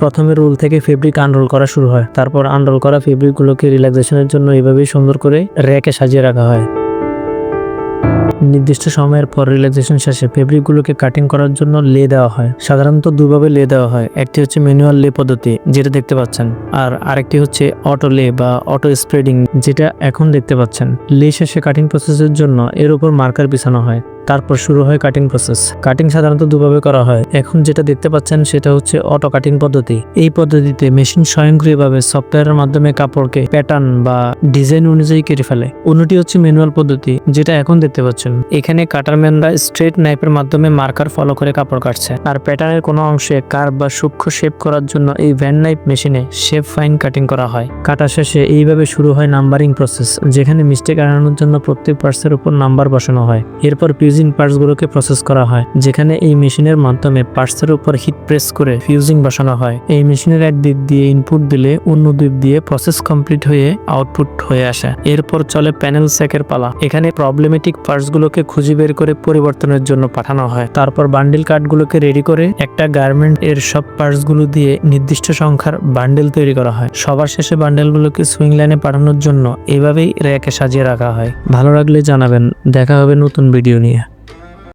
প্রথমে রোল থেকে ফেব্রিক আনরোল করা শুরু হয়। তারপর আনরোল করা ফেব্রিকগুলোকে রিল্যাক্সেশনের জন্য এইভাবেই সুন্দর করে র্যাকে সাজিয়ে রাখা হয়। নির্দিষ্ট সময়ের পর রিল্যাক্সেশন শেষে ফেব্রিকগুলোকে কাটিং করার জন্য লে দেওয়া হয়। সাধারণত দুভাবে লে দেওয়া হয়। একটি হচ্ছে ম্যানুয়াল লে পদ্ধতি, যেটা দেখতে পাচ্ছেন, আর আরেকটি হচ্ছে অটো লে বা অটো স্প্রেডিং, যেটা এখন দেখতে পাচ্ছেন। লে শেষে কাটিং প্রসেসের জন্য এর উপর মার্কার বিছানো হয়। তারপর শুরু হয় কাটিং প্রসেস কাটিং সাধারণত দুভাবে করা হয়। এখন যেটা দেখতে পাচ্ছেন সেটা হচ্ছে অটো কাটিং পদ্ধতি। এই পদ্ধতিতে মেশিন স্বয়ংক্রিয়ভাবে সফটওয়্যারের মাধ্যমে কাপড়কে প্যাটার্ন বা ডিজাইন অনুযায়ী কেটে ফেলে। অন্যটি হচ্ছে ম্যানুয়াল পদ্ধতি, যেটা এখন দেখতে পাচ্ছেন। এখানে কাটারম্যানরা স্ট্রেট নাইফের মাধ্যমে মার্কার ফলো করে কাপড় কাটছে। আর প্যাটার্নের কোনো অংশে কার্ভ বা সূক্ষ্ম শেপ করার জন্য এই ভ্যান নাইফ মেশিনে শেপ ফাইন কাটিং করা হয়। কাটা শেষে এইভাবে শুরু হয় নাম্বারিং প্রসেস যেখানে মিস্টেক এড়ানোর জন্য প্রত্যেক পার্টসের উপর নাম্বার বসানো হয়। এরপর ফিউজিং পার্টসগুলোকে প্রসেস করা হয়, যেখানে এই মেশিনের মাধ্যমে পার্টসের উপর হিট প্রেস করে ফিউজিং বসানো হয়। এই মেশিনের এক দিক দিয়ে ইনপুট দিলে অন্য দিক দিয়ে প্রসেস কমপ্লিট হয়ে আউটপুট হয়ে আসে। এরপর চলে প্যানেল সেকের পালা। এখানে প্রবলেমেটিক পার্টসগুলোকে খুঁজে বের করে পরিবর্তনের জন্য পাঠানো হয়। তারপর বান্ডিল কার্ডগুলোকে রেডি করে একটা গার্মেন্ট এর সব পার্টসগুলো দিয়ে নির্দিষ্ট সংখ্যার বান্ডেল তৈরি করা হয়। সবার শেষে বান্ডেলগুলোকে সুইং লাইনে পাঠানোর জন্য এভাবেই র্যাকে সাজিয়ে রাখা হয়। ভালো লাগলে জানাবেন। দেখা হবে নতুন ভিডিও নিয়ে।